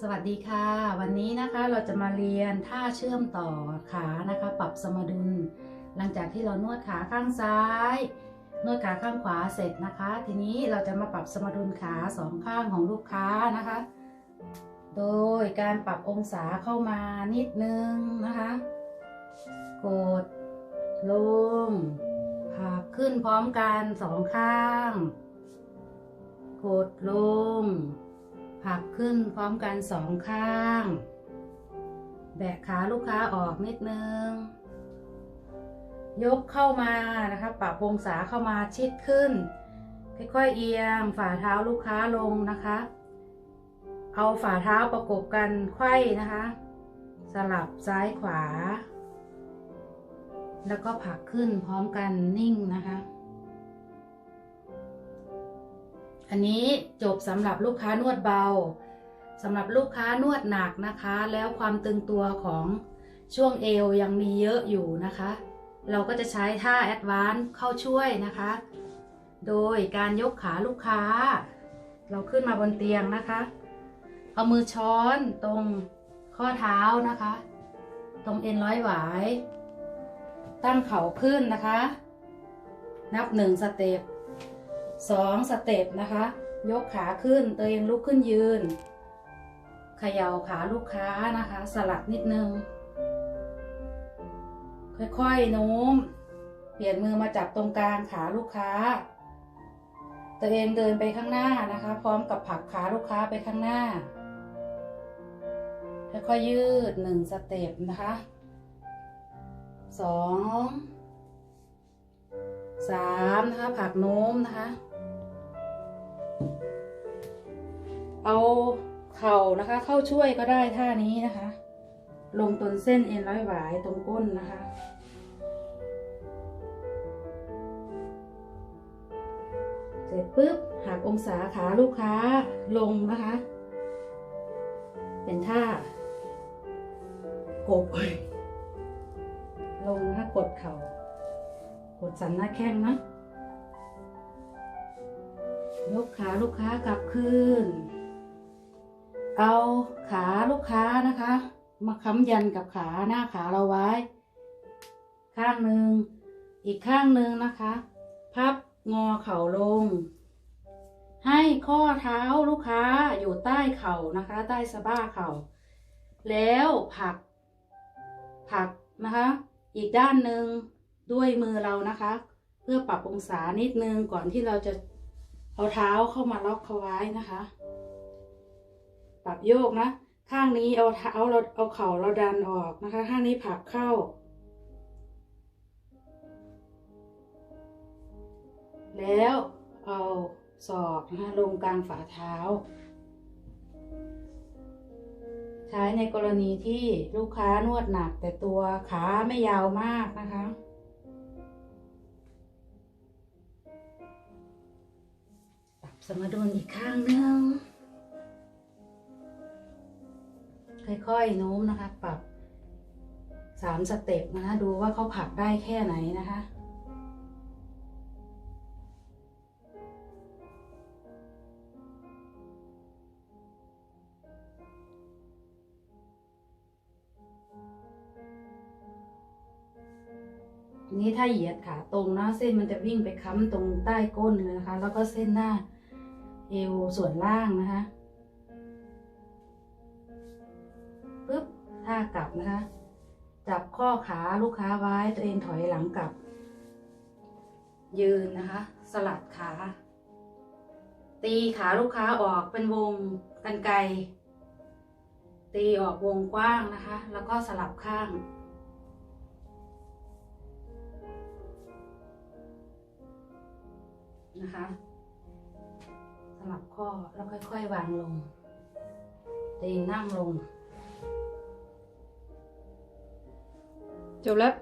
สวัสดีค่ะ วันนี้นะคะเราจะมาเรียนท่าเชื่อมต่อขานะคะ ปรับสมดุล หลังจากที่เรานวดขาข้างซ้าย นวดขาข้างขวาเสร็จนะคะ ทีนี้เราจะมาปรับสมดุลขาสองข้างของลูกค้านะคะ โดยการปรับองศาเข้ามานิดนึงนะคะ กดลงหักขึ้นพร้อมกันสองข้าง กดลง ผลักขึ้นพร้อมกันสองข้าง แบกขาลูกค้าออกนิดนึง ยกเข้ามานะคะปรับองศาเข้ามาชิดขึ้น ค่อยๆเอียงฝ่าเท้าลูกค้าลงนะคะ เอาฝ่าเท้าประกบกันไขว้นะคะ สลับซ้ายขวา แล้วก็ผลักขึ้นพร้อมกันนิ่งนะคะ อันนี้จบสำหรับลูกค้านวดเบาสำหรับลูกค้านวดหนักนะคะ แล้วความตึงตัวของช่วงเอวยังมีเยอะอยู่นะคะ เราก็จะใช้ท่าแอดวานซ์เข้าช่วยนะคะ โดยการยกขาลูกค้า เราขึ้นมาบนเตียงนะคะ เอามือช้อนตรงข้อเท้านะคะ ตรงเอ็นร้อยหวาย ตั้งเข่าขึ้นนะคะ นับหนึ่งสเต็ป สองสเต็ปนะคะ ยกขาขึ้นตัวเองลุกขึ้นยืนเขย่าขาลูกค้านะคะ สลับนิดนึง ค่อยๆโน้ม เปลี่ยนมือมาจับตรงกลางขาลูกค้า ตัวเองเดินไปข้างหน้านะคะ พร้อมกับผลักขาลูกค้าไปข้างหน้าค่อยๆยืดหนึ่งสเต็ปนะคะสองสามนะคะผลักโน้มนะคะ เอาเข่านะคะเข้าช่วยก็ได้ท่านี้นะคะ ลงตนเส้นเอ็นร้อยหวายตรงก้นนะคะ เสร็จปุ๊บหักองศาขาลูกค้าลงนะคะ เป็นท่ากบลงนะคะกดเขา่ากดสันหน้าแข้งนะยกขาลูกค้ากลับคืน เอาขาลูกค้านะคะ มาค้ำยันกับขาหน้าขาเราไว้ ข้างหนึ่งอีกข้างหนึ่งนะคะ พับงอเข่าลง ให้ข้อเท้าลูกค้าอยู่ใต้เข่านะคะ ใต้สะบ้าเข่า แล้วผลักผลักนะคะ อีกด้านหนึ่งด้วยมือเรานะคะ เพื่อปรับองศานิดนึงก่อนที่เราจะเอาเท้าเข้ามาล็อกเขาไว้นะคะ ปรับโยกนะ ข้างนี้เอาเท้าเราเอาเข่าเราดันออกนะคะ ข้างนี้ผลักเข้า แล้วเอาศอกนะคะลงกลางฝ่าเท้า ใช้ในกรณีที่ลูกค้านวดหนักแต่ตัวขาไม่ยาวมากนะคะปรับสมดุลอีกข้างหนึง ค่อยๆโน้มนะคะ ปรับสามสเต็ปนะคะ ดูว่าเขาผลักได้แค่ไหนนะคะนี้ถ้าเหยียดขาตรงนะเส้นมันจะวิ่งไปค้ำตรงใต้ก้นเลยนะคะ แล้วก็เส้นหน้าเอวส่วนล่างนะคะ ท่ากลับนะคะ จับข้อขาลูกค้าไว้ตัวเองถอยหลังกลับ ยืนนะคะ สลัดขา ตีขาลูกค้าออกเป็นวงกันไกลตีออกวงกว้างนะคะ แล้วก็สลับข้าง นะคะ สลับข้อแล้วค่อยๆวางลงตีนั่งลง จบแล้ว